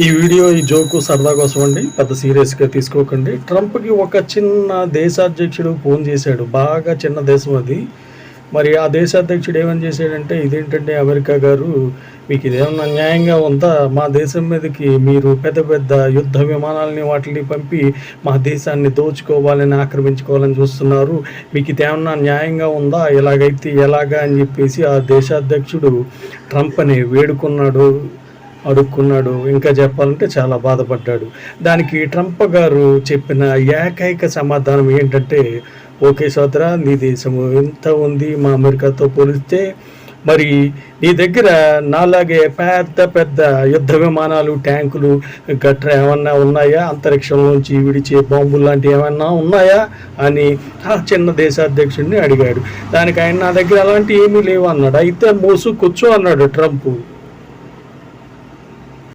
ఈ వీడియో ఈ జోకు సరదా కోసం అండి పెద్ద సీరియస్గా తీసుకోకండి. ట్రంప్కి ఒక చిన్న దేశాధ్యక్షుడు ఫోన్ చేశాడు. బాగా చిన్న దేశం అది. మరి ఆ దేశాధ్యక్షుడు ఏమని చేశాడంటే ఇదేంటంటే అమెరికా గారు? మీకు ఇదేమన్నా న్యాయంగా ఉందా? మా దేశం మీదకి మీరు పెద్ద పెద్ద యుద్ధ విమానాలని వాటిని పంపి మా దేశాన్ని దోచుకోవాలని ఆక్రమించుకోవాలని చూస్తున్నారు. మీకు ఇదేమన్నా న్యాయంగా ఉందా? ఇలాగైతే ఎలాగా? అని చెప్పేసి ఆ దేశాధ్యక్షుడు ట్రంప్ అని వేడుకున్నాడు. అడుక్కున్నాడు. ఇంకా చెప్పాలంటే చాలా బాధపడ్డాడు. దానికి ట్రంప్ గారు చెప్పిన ఏకైక సమాధానం ఏంటంటే ఓకే సోదరా నీ దేశము ఎంత ఉంది? మా అమెరికాతో పోలిస్తే మరి నీ దగ్గర నాలాగే పెద్ద పెద్ద యుద్ధ విమానాలు ట్యాంకులు గట్రా ఏమన్నా ఉన్నాయా? అంతరిక్షంలోంచి విడిచే బాంబులు లాంటివి ఏమన్నా ఉన్నాయా? అని ఆ చిన్న దేశాధ్యక్షుడిని అడిగాడు. దానికి ఆయన నా దగ్గర అలాంటివి ఏమీ లేవు అన్నాడు. అయితే మోసు కూర్చో అన్నాడు ట్రంప్.